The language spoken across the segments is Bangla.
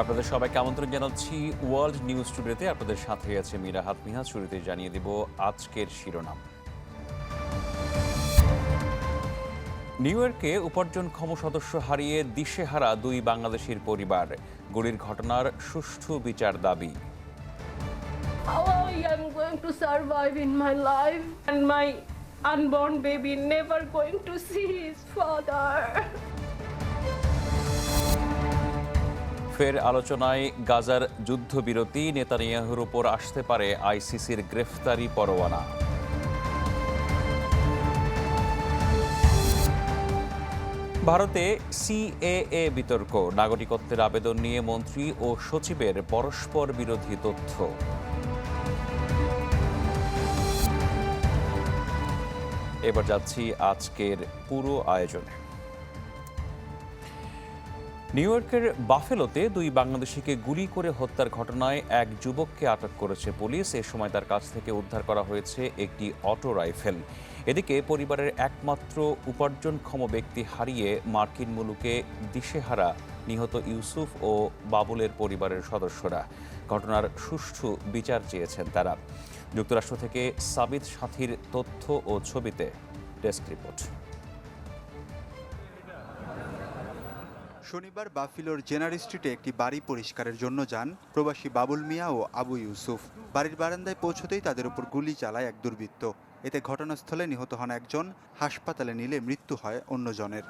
আপনাদের সবাইকে আমন্ত্রণ জানাচ্ছি ওয়ার্ল্ড নিউজ স্টুডিওতে আপনাদের সাথে আছে মীরা হাত মিহাজ শুরুতে জানিয়ে দেব আজকের শিরোনাম। নিউ ইয়র্কে উপার্জনক্ষম সদস্য হারিয়ে দিশেহারা দুই বাংলাদেশের পরিবার। গুলির ঘটনার সুষ্ঠু বিচার দাবি। To unborn baby never going to see his father. ফের আলোচনায় গাজার যুদ্ধবিরতি নেতানিয়াহুর উপর আসতে পারে আইসিসির গ্রেফতারি পরোয়ানা। ভারতে সিএএ বিতর্ক, নাগরিকত্বের আবেদন নিয়ে মন্ত্রী ও সচিবের পরস্পর বিরোধী তথ্য। এবার যাচ্ছি আজকের পুরো আয়োজনে। নিউ ইয়র্কের বাফেলোতে দুই বাংলাদেশিকে গুলি করে হত্যার ঘটনায় এক যুবককে আটক করেছে পুলিশ। এ সময় তার কাছ থেকে উদ্ধার করা হয়েছে একটি অটো রাইফেল। এদিকে পরিবারের একমাত্র উপার্জনক্ষম ব্যক্তি হারিয়ে মার্কিন মুলুকে দিশেহারা নিহত ইউসুফ ও বাবুলের পরিবারের সদস্যরা। ঘটনার সুষ্ঠু বিচার চেয়েছেন তারা। যুক্তরাষ্ট্র থেকে সাবিত সাথীর তথ্য ও ছবিতে ডেস্ক রিপোর্ট। শনিবার বাফিলোর জেনার স্ট্রিটে একটি বাড়ি পরিষ্কারের জন্য যান প্রবাসী বাবুল মিয়া ও আবু ইউসুফ। বাড়ির বারান্দায় পৌঁছতেই তাদের উপর গুলি চালায় এক দুর্বৃত্ত। এতে ঘটনাস্থলে নিহত হন একজন, হাসপাতালে নিলে মৃত্যু হয় অন্যজনের।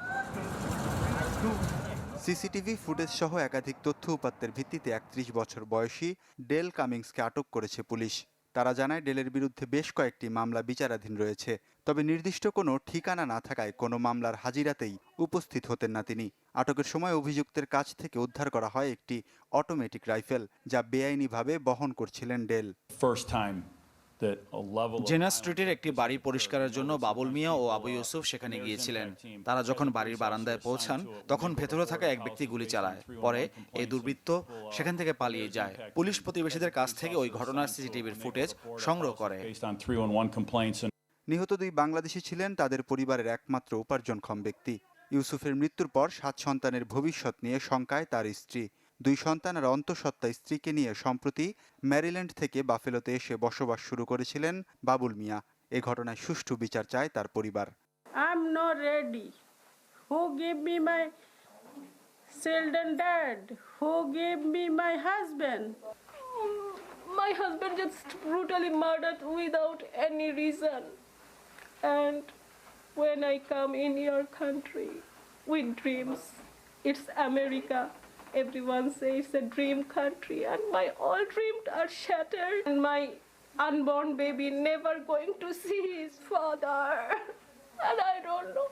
সিসিটিভি ফুটেজ সহ একাধিক তথ্য উপাত্তের ভিত্তিতে একত্রিশ বছর বয়সী ডেল কামিংসকে আটক করেছে পুলিশ। তারা জানায়, ডেলের বিরুদ্ধে বেশ কয়েকটি মামলা বিচারাধীন রয়েছে। তবে নির্দিষ্ট কোনো ঠিকানা না থাকায় কোনো মামলার হাজিরাতেই উপস্থিত হতেন না তিনি। আটকের সময় অভিযুক্তের কাছ থেকে উদ্ধার করা হয় একটি অটোমেটিক রাইফেল, যা বেআইনিভাবে বহন করছিলেন ডেল। জেনা স্ট্রিটের একটি বাড়ি পরিষ্কারের জন্য বাবুল মিয়া ও আবু ইউসুফ সেখানে গিয়েছিলেন। তারা যখন বাড়ির বারান্দায় পৌঁছান তখন ভেতরে থাকা এক ব্যক্তি গুলি চালায়। পরে এই দুর্বৃত্ত সেখান থেকে পালিয়ে যায়। পুলিশ প্রতিবেশীদের কাছ থেকে ওই ঘটনার সিসিটিভির ফুটেজ সংগ্রহ করে। based on 311 complaints and নিহত দুই বাংলাদেশি ছিলেন তাদের পরিবারের একমাত্র উপার্জনক্ষম ব্যক্তি। ইউসুফের মৃত্যুর পর সাত সন্তানের ভবিষ্যৎ নিয়ে শঙ্কায় তার স্ত্রী। দুই সন্তানের অন্তঃসত্ত্বা স্ত্রীকে নিয়ে সম্প্রতি ম্যারিল্যান্ড থেকে বাফেলোতে এসে বসবাস শুরু করেছিলেন বাবুল মিয়া। এ ঘটনায় সুষ্ঠু বিচার চায় তার পরিবার। I'm no ready who give me my children dad who give me my husband my husband just brutally murder without any reason and when I come in your country with dreams it's America Everyone says it's a dream country, and my all dreams are shattered. And my unborn baby never going to see his father. And I don't know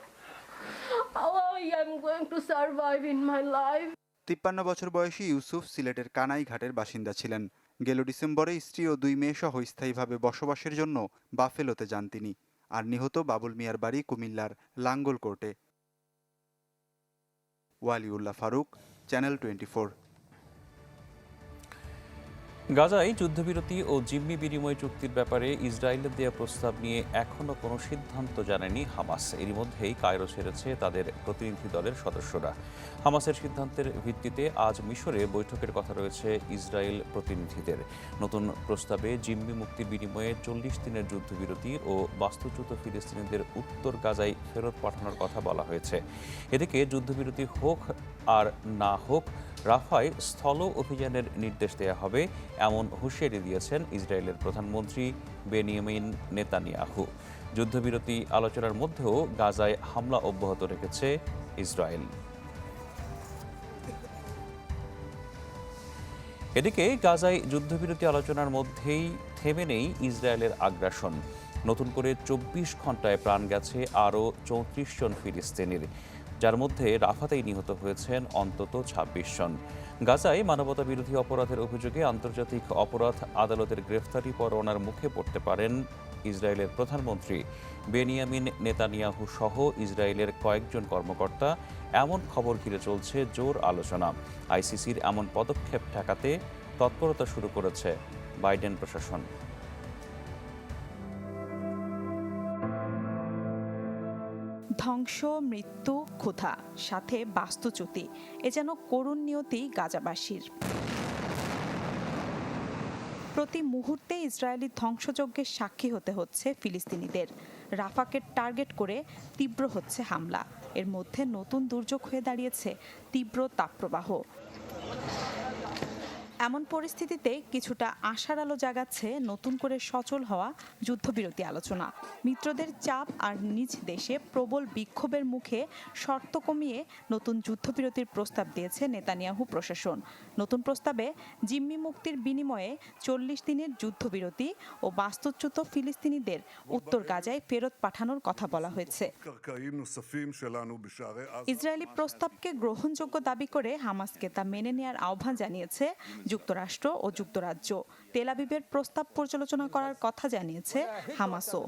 how I am going to survive in my life. তিপ্পান্ন বছর বয়সী ইউসুফ সিলেটের কানাই ঘাটের বাসিন্দা ছিলেন গেল ডিসেম্বরে স্ত্রী ও দুই মেয়ে সহ স্থায়ীভাবে বসবাসের জন্য বাফেলোতে যান তিনি আর নিহত বাবুল মিয়ার বাড়ি কুমিল্লার লাঙ্গল কোর্টে ওয়ালিউল্লাহ ফারুক চ্যানেল টোয়েন্টি গাজায় যুদ্ধবিরতি ও জিম্মি বিনিময় চুক্তির ব্যাপারে ইসরায়েলের দেওয়া প্রস্তাব নিয়ে এখনও কোনো সিদ্ধান্ত জানেনি হামাস। এরই মধ্যেই কায়রো ছেড়েছে তাদের প্রতিনিধি দলের সদস্যরা। হামাসের সিদ্ধান্তের ভিত্তিতে আজ মিশরে বৈঠকের কথা রয়েছে ইসরায়েল প্রতিনিধিদের। নতুন প্রস্তাবে জিম্মি মুক্তির বিনিময়ে চল্লিশ দিনের যুদ্ধবিরতি ও বাস্তুচ্যুত ফিলিস্তিনিদের উত্তর গাজায় ফেরত পাঠানোর কথা বলা হয়েছে। এদিকে যুদ্ধবিরতি হোক আর না হোক রাফায় স্থল অভিযানের নির্দেশ দেওয়া হবে, এমন হুঁশিয়ারি দিয়েছেন ইসরায়েলের প্রধানমন্ত্রী বেনিয়ামিন নেতানিয়াহু। যুদ্ধবিরতি আলোচনার মধ্যেও গাজায় হামলা অব্যাহত রেখেছে ইসরায়েল। এদিকে গাজায় যুদ্ধবিরতি আলোচনার মধ্যেই থেমে নেই ইসরায়েলের আগ্রাসন। নতুন করে চব্বিশ ঘন্টায় প্রাণ গেছে আরও চৌত্রিশ জন ফিলিস্তিনির। যার মধ্যে রাফাতেই নিহত হয়েছেন অন্তত ছাব্বিশ জন। গাজায় মানবতা বিরোধী অপরাধের অভিযোগে আন্তর্জাতিক অপরাধ আদালতের গ্রেফতারি পরোয়ানার মুখে পড়তে পারেন ইসরায়েলের প্রধানমন্ত্রী। বেনিয়ামিন নেতানিয়াহু সহ ইসরায়েলের কয়েকজন কর্মকর্তা এমন খবর ঘিরে চলছে জোর আলোচনা। আইসিসির এমন পদক্ষেপ ঠেকাতে তৎপরতা শুরু করেছে বাইডেন প্রশাসন। ধ্বংস, মৃত্যু ক্ষুধা, সাথে বাস্তুচ্যুতি। এ যেন করুণ নিয়তি গাজাবাসীর। প্রতি মুহূর্তে ইসরায়েলি ধ্বংসযজ্ঞের সাক্ষী হতে হচ্ছে ফিলিস্তিনিদের। রাফাকে টার্গেট করে তীব্র হচ্ছে হামলা। এর মধ্যে নতুন দুর্যোগ হয়ে দাঁড়িয়েছে তীব্র তাপপ্রবাহ। এমন পরিস্থিতিতে কিছুটা আশার আলো জাগাচ্ছে নতুন করে সচল হওয়া যুদ্ধবিরতি আলোচনা। মিত্রদের চাপ আর নিজ দেশে প্রবল বিক্ষোভের মুখে শর্ত কমিয়ে নতুন যুদ্ধবিরতির প্রস্তাব দিয়েছে নেতানিয়াহু প্রশাসন। নতুন প্রস্তাবে জিম্মি মুক্তির বিনিময়ে চল্লিশ দিনের যুদ্ধবিরতি ও বাস্তুচ্যুত ফিলিস্তিনিদের উত্তর গাজায় ফেরত পাঠানোর কথা বলা হয়েছে। ইসরায়েলি প্রস্তাবকে গ্রহণযোগ্য দাবি করে হামাসকে তা মেনে নেয়ার আহ্বান জানিয়েছে যুক্তরাষ্ট্র ও যুক্তরাজ্য। তেলাবিবের প্রস্তাব পর্যালোচনা করার কথা জানিয়েছে হামাসও।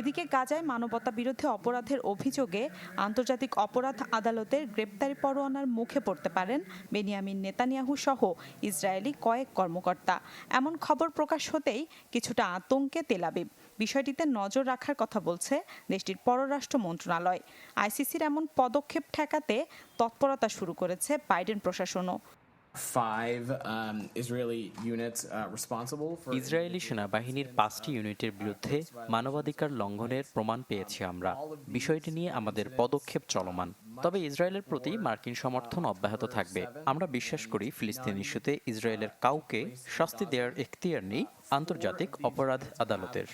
এদিকে গাজায় মানবতা বিরুদ্ধে অপরাধের অভিযোগে আন্তর্জাতিক অপরাধ আদালতের গ্রেপ্তারি পরোয়ানার মুখে পড়তে পারেন বেনিয়ামিন নেতানিয়াহু সহ ইসরায়েলি কয়েক কর্মকর্তা। এমন খবর প্রকাশ হতেই কিছুটা আতঙ্কে তেলাবিব বিষয়টিতে নজর রাখার কথা বলছে দেশটির পররাষ্ট্র মন্ত্রণালয়। আইসিসির এমন পদক্ষেপ ঠেকাতে তৎপরতা শুরু করেছে বাইডেন প্রশাসনও। Um, uh, ইসরায়েলি সেনাবাহিনীর পাঁচটি ইউনিটের বিরুদ্ধে মানবাধিকার লঙ্ঘনের প্রমাণ পেয়েছি আমরা। বিষয়টি নিয়ে আমাদের পদক্ষেপ চলমান। তবে ইসরায়েলের প্রতি মার্কিন সমর্থন অব্যাহত থাকবে। আমরা বিশ্বাস করি ফিলিস্তিন ইস্যুতে ইসরায়েলের কাউকে শাস্তি দেওয়ার এখতিয়ার নেই আন্তর্জাতিক অপরাধ আদালতের.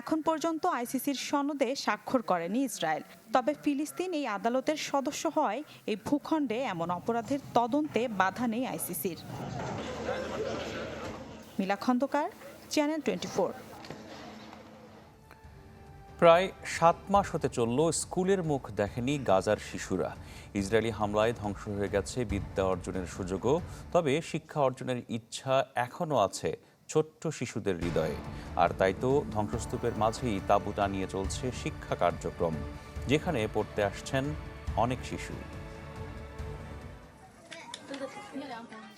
এখন পর্যন্ত আইসিসির সনদে স্বাক্ষর করেনি ইসরায়েল। তবে ফিলিস্তিন এই আদালতের সদস্য হয় এই ভূখণ্ডে এমন অপরাধের তদন্তে বাধা নেই আইসিসির। মিলা খন্দকার চ্যানেল টোয়েন্টি প্রায় সাত মাস হতে চলল স্কুলের মুখ দেখেনি গাজার শিশুরা। ইসরায়েলি হামলায় ধ্বংস হয়ে গেছে বিদ্যা অর্জনের সুযোগও, তবে শিক্ষা অর্জনের ইচ্ছা এখনও আছে ছোট্ট শিশুদের হৃদয়ে। আর তাই তো ধ্বংসস্তূপের মাঝেই তাঁবু টানিয়ে চলছে শিক্ষা কার্যক্রম, যেখানে পড়তে আসছেন অনেক শিশু।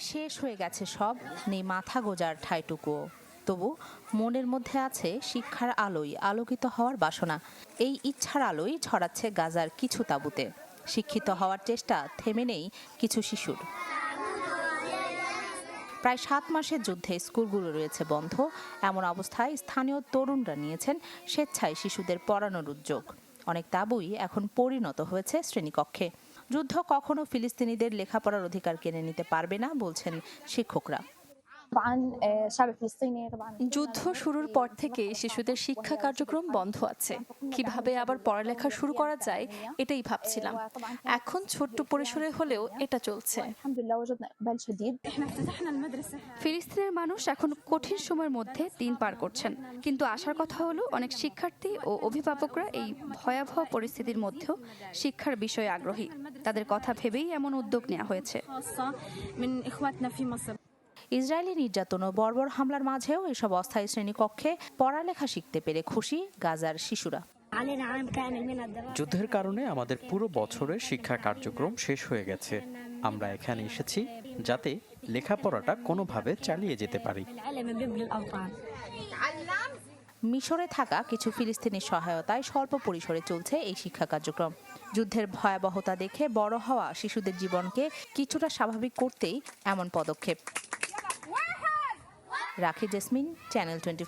শেষ হয়ে গেছে সব, নেই মাথা গোজার ঠাইটুকুও। তবু মনের মধ্যে আছে শিক্ষার আলোয় আলোকিত হওয়ার বাসনা। এই ইচ্ছার আলোয় ছড়াচ্ছে গাজার কিছু তাঁবুতে। শিক্ষিত হওয়ার চেষ্টা থেমে নেই কিছু শিশুর। প্রায় সাত মাসের যুদ্ধে স্কুলগুলো রয়েছে বন্ধ। এমন অবস্থায় স্থানীয় তরুণরা নিয়েছেন স্বেচ্ছায় শিশুদের পড়ানোর উদ্যোগ। অনেক তাবুই এখন পরিণত হয়েছে শ্রেণীকক্ষে। যুদ্ধ কখনো ফিলিস্তিনিদের লেখাপড়ার অধিকার কেড়ে নিতে পারবে না বলছেন শিক্ষকরা। যুদ্ধ শুরুর পর থেকে শিশুদের শিক্ষা কার্যক্রম বন্ধ আছে কীভাবে আবার পড়ালেখা শুরু করা যায় এটাই ভাবছিলাম এখন ছোট্ট পরিসরে হলেও এটা চলছে ফিলিস্তিনের মানুষ এখন কঠিন সময়ের মধ্যে দিন পার করছেন কিন্তু আসার কথা হলো অনেক শিক্ষার্থী ও অভিভাবকরা এই ভয়াবহ পরিস্থিতির মধ্যেও শিক্ষার বিষয়ে আগ্রহী তাদের কথা ভেবেই এমন উদ্যোগ নেওয়া হয়েছে ইসরায়েলি নির্যাতন ও বর্বর হামলার মাঝেও এসব অস্থায়ী শ্রেণীকক্ষে পড়ালেখা শিখতে পেরে খুশি গাজার শিশুরা। যুদ্ধের কারণে আমাদের পুরো বছরের শিক্ষা কার্যক্রম শেষ হয়ে গেছে। আমরা এখানে এসেছি যাতে লেখাপড়াটা কোনোভাবে চালিয়ে যেতে পারি। মিশরে থাকা কিছু ফিলিস্তিনি সহায়তায় স্বল্প পরিসরে চলছে এই শিক্ষা কার্যক্রম। যুদ্ধের ভয়াবহতা দেখে বড় হওয়া শিশুদের জীবনকে কিছুটা স্বাভাবিক করতেই এমন পদক্ষেপ। রাখি জেসমিন, চ্যানেল টোয়েন্টি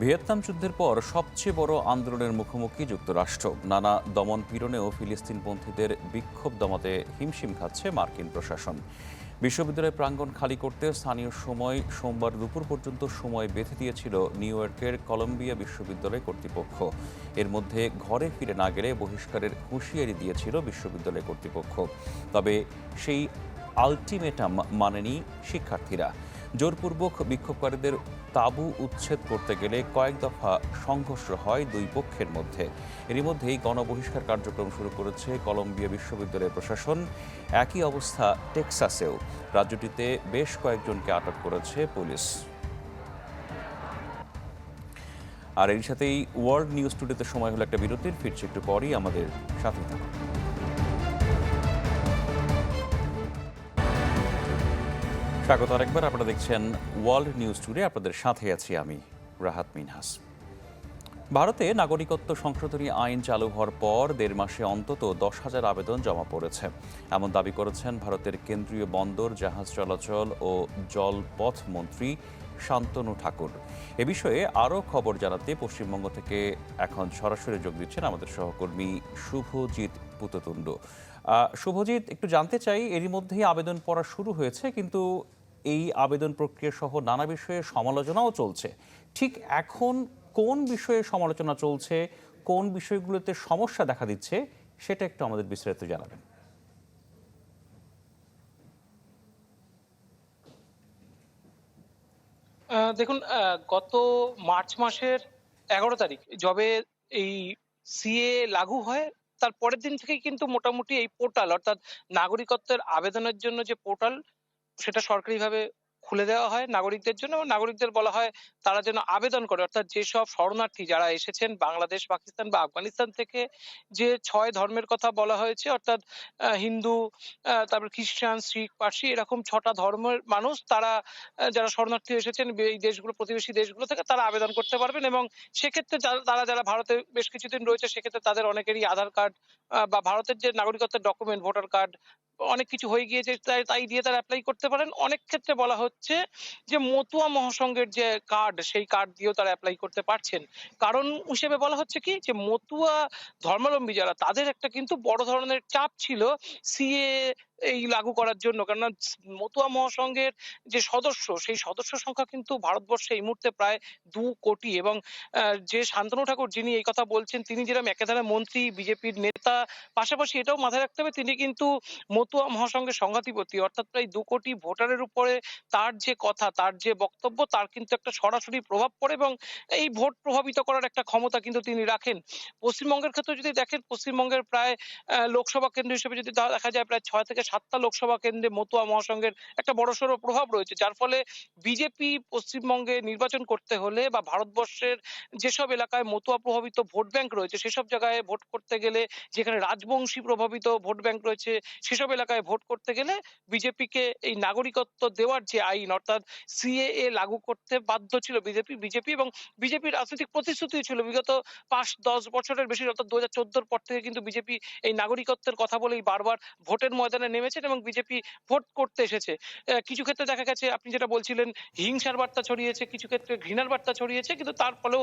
ভিয়েতনাম যুদ্ধের পর সবচেয়ে বড় আন্দোলনের মুখোমুখি যুক্তরাষ্ট্র। নানা দমন পীড়নেও ফিলিস্তিনপন্থীদের বিক্ষোভ দমাতে হিমশিম খাচ্ছে মার্কিন প্রশাসন। বিশ্ববিদ্যালয় প্রাঙ্গণ খালি করতে স্থানীয় সময় সোমবার দুপুর পর্যন্ত সময় বেঁধে দিয়েছিল নিউ ইয়র্কের কলম্বিয়া বিশ্ববিদ্যালয় কর্তৃপক্ষ। এর মধ্যে ঘরে ফিরে না গেলে বহিষ্কারের হুঁশিয়ারি দিয়েছিল বিশ্ববিদ্যালয় কর্তৃপক্ষ। তবে সেই আলটিমেটাম মানেনি শিক্ষার্থীরা। জোরপূর্বক বিক্ষোভকারীদের তাঁবু উচ্ছেদ করতে গেলে কয়েক দফা সংঘর্ষ হয় দুই পক্ষের মধ্যে। এরই মধ্যেই গণবহিষ্কার কার্যক্রম শুরু করেছে কলম্বিয়া বিশ্ববিদ্যালয়ের প্রশাসন। একই অবস্থা টেক্সাসেও। রাজ্যটিতে বেশ কয়েকজনকে আটক করেছে পুলিশ। আর এর সাথেই ওয়ার্ল্ড নিউজ টুডেতে সময় হলো একটা বিরতির, ফিরছে একটু পরই। আমাদের সাথে থাকুন। স্বাগত আরেকবার। আপনারা দেখছেন ওয়ার্ল্ড নিউজ টুডে। আপনাদের সাথে আছি আমি রাহাত মিনহাস। ভারতে নাগরিকত্ব সংশোধনী আইন চালু হওয়ার পর দেড় মাসে অন্তত দশ হাজার আবেদন জমা পড়েছে। এমন দাবি করেছেন ভারতের কেন্দ্রীয় বন্দর, জাহাজ চলাচল ও জলপথ মন্ত্রী শান্তনু ঠাকুর। এ বিষয়ে আরও খবর জানাতে পশ্চিমবঙ্গ থেকে এখন সরাসরি যোগ দিচ্ছেন আমাদের সহকর্মী শুভজিৎ পুততুণ্ড। শুভজিৎ, একটু জানতে চাই, এরই মধ্যেই আবেদন পড়া শুরু হয়েছে, কিন্তু এই আবেদন প্রক্রিয়া সহ নানা বিষয়ে সমালোচনাও চলছে। ঠিক এখন কোন বিষয়ে সমালোচনা চলছে, কোন বিষয়গুলোতে সমস্যা দেখা দিচ্ছে, সেটা একটু আমাদের বিস্তারিত জানাবেন। দেখুন গত মার্চ মাসের এগারো তারিখ যবে এই সিএ লাগু হয়, তার পরের দিন থেকেই কিন্তু মোটামুটি এই পোর্টাল, অর্থাৎ নাগরিকত্বের আবেদনের জন্য যে পোর্টাল সেটা সরকারিভাবে খুলে দেওয়া হয় নাগরিকদের জন্য এবং নাগরিকদের বলা হয় তারা যেন আবেদন করে। অর্থাৎ যেসব শরণার্থী যারা এসেছেন বাংলাদেশ, পাকিস্তান বা আফগানিস্তান থেকে যে ছয় ধর্মের কথা বলা হয়েছে, অর্থাৎ হিন্দু তারপর খ্রিস্টান, শিখ, পার্সি এরকম ছটা ধর্মের মানুষ তারা যারা শরণার্থী এসেছেন এই দেশগুলো, প্রতিবেশী দেশগুলো থেকে তারা আবেদন করতে পারবেন এবং সেক্ষেত্রে তারা যারা ভারতে বেশ কিছুদিন রয়েছে সেক্ষেত্রে তাদের অনেকেরই আধার কার্ড বা ভারতের যে নাগরিকত্বের ডকুমেন্ট, ভোটার কার্ড অনেক কিছু হয়ে গিয়েছে, তাই তাই দিয়ে তারা অ্যাপ্লাই করতে পারেন। অনেক ক্ষেত্রে বলা হচ্ছে যে, মতুয়া মহাসংঘের যে কার্ড সেই কার্ড দিয়েও তারা অ্যাপ্লাই করতে পারছেন। কারণ হিসেবে বলা হচ্ছে কি, যে মতুয়া ধর্মাবলম্বী যারা, তাদের একটা কিন্তু বড় ধরনের চাপ ছিল। সিএ এই লাগু করার জন্য। কেননা মতুয়া মহাসংঘের যে সদস্য, সেই সদস্য সংখ্যা কিন্তু ভারতবর্ষে এই মুহূর্তে প্রায় দু কোটি এবং যে শান্তনু ঠাকুর যিনি এই কথা বলছেন, তিনি যেরকম একাধারে মন্ত্রী, বিজেপির নেতা, পাশাপাশি এটাও মাথায় রাখতে হবে, তিনি কিন্তু মতুয়া মহাসংঘের সংঘাতিপতি। অর্থাৎ প্রায় দু কোটি ভোটারের উপরে তার যে কথা, তার যে বক্তব্য, তার কিন্তু একটা সরাসরি প্রভাব পড়ে এবং এই ভোট প্রভাবিত করার একটা ক্ষমতা কিন্তু তিনি রাখেন। পশ্চিমবঙ্গের ক্ষেত্রে যদি দেখেন, পশ্চিমবঙ্গের প্রায় লোকসভা কেন্দ্র হিসেবে যদি দেখা যায়, প্রায় ছয় থেকে সাতটা লোকসভা কেন্দ্রে মতুয়া মহাসংঘের একটা বড়সড় প্রভাব রয়েছে, যার ফলে বিজেপি পশ্চিমবঙ্গে নির্বাচন করতে হলে বা ভারতবর্ষের যেসব এলাকায় মতুয়া প্রভাবিত ভোট ব্যাংক রয়েছে, সেসব জায়গায় ভোট করতে গেলে, যেখানে রাজবংশী প্রভাবিত ভোট ব্যাংক রয়েছে, সেসব এলাকায় ভোট করতে গেলে বিজেপিকে এই নাগরিকত্ব দেওয়ার যে আইন, অর্থাৎ সিএএ লাগু করতে বাধ্য ছিল বিজেপি বিজেপি এবং বিজেপির রাজনৈতিক প্রতিশ্রুতি ছিল বিগত পাঁচ দশ বছরের বেশি, অর্থাৎ দু হাজার পর থেকে কিন্তু বিজেপি এই নাগরিকত্বের কথা বলেই বারবার ভোটের ময়দানে নেমেছেন এবং বিজেপি ভোট করতে এসেছে। কিছু ক্ষেত্রে দেখা গেছে আপনি যেটা বলছিলেন হিংসার বার্তা ছড়িয়েছে কিছু ক্ষেত্রে ঘৃণার বার্তা ছড়িয়েছে কিন্তু তার ফলেও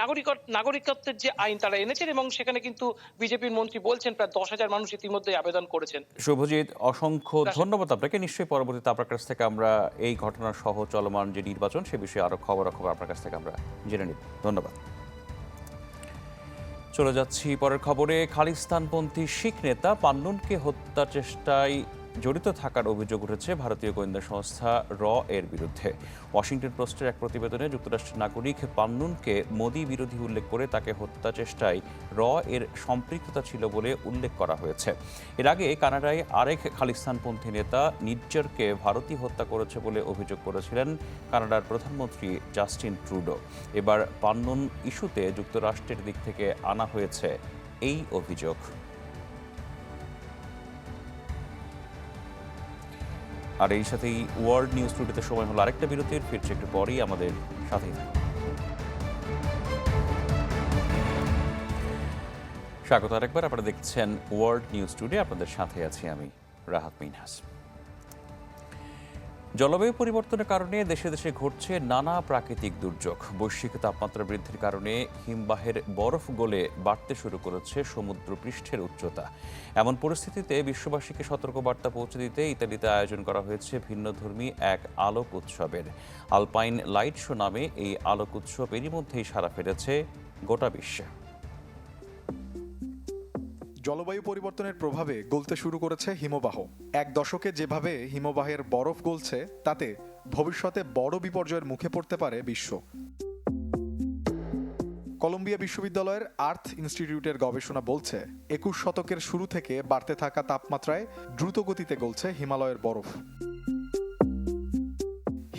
নাগরিক নাগরিকত্বের যে আইন তারা এনেছেন এবং সেখানে কিন্তু বিজেপির মন্ত্রী বলছেন প্রায় দশ হাজার মানুষ ইতিমধ্যে আবেদন করেছেন। শুভজিৎ অসংখ্য ধন্যবাদ আপনাকে। নিশ্চয়ই পরবর্তীতে আপনার কাছ থেকে আমরা এই ঘটনার সহ চলমান যে নির্বাচন সে বিষয়ে আরও খবর খবরাখবর আপনার কাছ থেকে আমরা জেনে নিব। ধন্যবাদ। চলে যাচ্ছি পরের খবরে। খালিস্তানপন্থী শিখ নেতা পান্নুনকে হত্যার চেষ্টায় জড়িত থাকার অভিযোগ উঠেছে ভারতীয় গোয়েন্দা সংস্থা র এর বিরুদ্ধে। ওয়াশিংটন পোস্টের এক প্রতিবেদনে যুক্তরাষ্ট্রের নাগরিক পান্নুনকে মোদী বিরোধী উল্লেখ করে তাকে হত্যা চেষ্টায় র এর সম্পৃক্ততা ছিল বলে উল্লেখ করা হয়েছে। এর আগে কানাডায় আরেক খালিস্তানপন্থী নেতা নিজ্জরকে ভারতী হত্যা করেছে বলে অভিযোগ করেছিলেন কানাডার প্রধানমন্ত্রী জাস্টিন ট্রুডো। এবার পান্নুন ইস্যুতে যুক্তরাষ্ট্রের দিক থেকে আনা হয়েছে এই অভিযোগ। আর এই সাথেই ওয়ার্ল্ড নিউজ টুডেতে সময় হলো আরেকটা বিরতির, ফিরছে একটু পরেই আমাদের সাথেই। স্বাগত আরেকবার, আপনারা দেখছেন ওয়ার্ল্ড নিউজ টুডে, আপনাদের সাথে আছি আমি রাহাত মিনহাস জলবায়ু পরিবর্তনের কারণে দেশে দেশে ঘটছে নানা প্রাকৃতিক দুর্যোগ। বৈশ্বিক তাপমাত্রা বৃদ্ধির কারণে হিমবাহের বরফ গলে বাড়তে শুরু করেছে সমুদ্র পৃষ্ঠের উচ্চতা। এমন পরিস্থিতিতে বিশ্ববাসীকে সতর্কবার্তা পৌঁছে দিতে ইতালিতে আয়োজন করা হয়েছে ভিন্নধর্মী এক আলোক উৎসবের। আলপাইন লাইট শো নামে এই আলোক উৎসব এরই মধ্যেই সারা ফেলেছে গোটা বিশ্বে। জলবায়ু পরিবর্তনের প্রভাবে গলতে শুরু করেছে হিমবাহ। এক দশকে যেভাবে হিমবাহের বরফ গলছে, তাতে ভবিষ্যতে বড় বিপর্যয়ের মুখে পড়তে পারে বিশ্ব। কলম্বিয়া বিশ্ববিদ্যালয়ের আর্থ ইনস্টিটিউটের গবেষণা বলছে, একুশ শতকের শুরু থেকে বাড়তে থাকা তাপমাত্রায় দ্রুত গতিতে গলছে হিমালয়ের বরফ।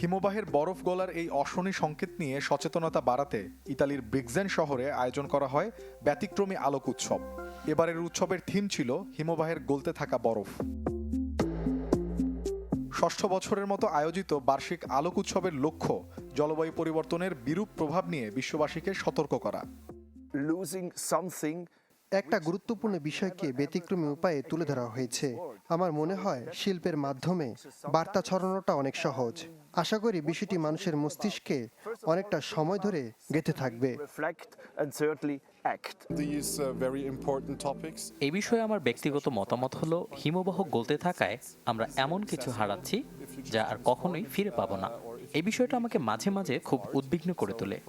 হিমবাহের বরফ গলার এই অশনি সংকেত নিয়ে সচেতনতা বাড়াতে ইতালির ব্রিগজেন শহরে আয়োজন করা হয় ব্যতিক্রমী আলোক উৎসব। এবারের উৎসবের থিম ছিল হিমবাহের গলতে থাকা বরফ। ষষ্ঠ বছরের মতো আয়োজিত বার্ষিক আলোক উৎসবের লক্ষ্য জলবায়ু পরিবর্তনের বিরূপ প্রভাব নিয়ে বিশ্ববাসীকে সতর্ক করা। একটা গুরুত্বপূর্ণ বিষয়কে ব্যতিক্রমী উপায়ে তুলে ধরা হয়েছে। আমার মনে হয় শিল্পের মাধ্যমে বার্তা ছড়ানোটা অনেক সহজ। আশা করি বিষয়টি মানুষের মস্তিষ্কে অনেকটা সময় ধরে গেঁথে থাকবে। এই বিষয়ে আমার ব্যক্তিগত মতামত হলো হিমবাহ গলতে থাকায় আমরা এমন কিছু হারাচ্ছি যা আর কখনোই ফিরে পাবো না। এই বিষয়টা আমাকে মাঝে মাঝে খুব উদ্বিগ্ন করে তোলে।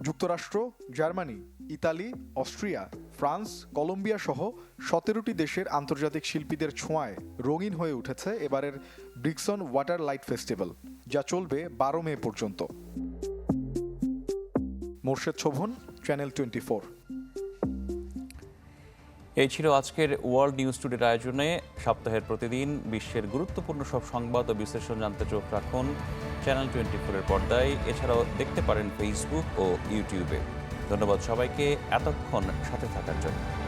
যুক্তরাষ্ট্র, Germany, Italy, Austria, France, Colombia সহ সতেরোটি দেশের আন্তর্জাতিক শিল্পীদের ছোঁয়ায় রঙিন হয়ে উঠেছে এবারের ব্রিক্সন ওয়াটার লাইট ফেস্টিভ্যাল, যা চলবে বারো মে পর্যন্ত। মোর্শেদ শোভন, চ্যানেল টোয়েন্টি এই ছিল আজকের ওয়ার্ল্ড নিউজ টুডের আয়োজনে। সপ্তাহের প্রতিদিন বিশ্বের গুরুত্বপূর্ণ সব সংবাদ ও বিশ্লেষণ জানতে চোখ রাখুন। চ্যানেল টোয়েন্টি ফোরের পর্দায়। এছাড়াও দেখতে পারেন ফেসবুক ও ইউটিউবে ধন্যবাদ সবাইকে। এতক্ষণ সাথে থাকার জন্য।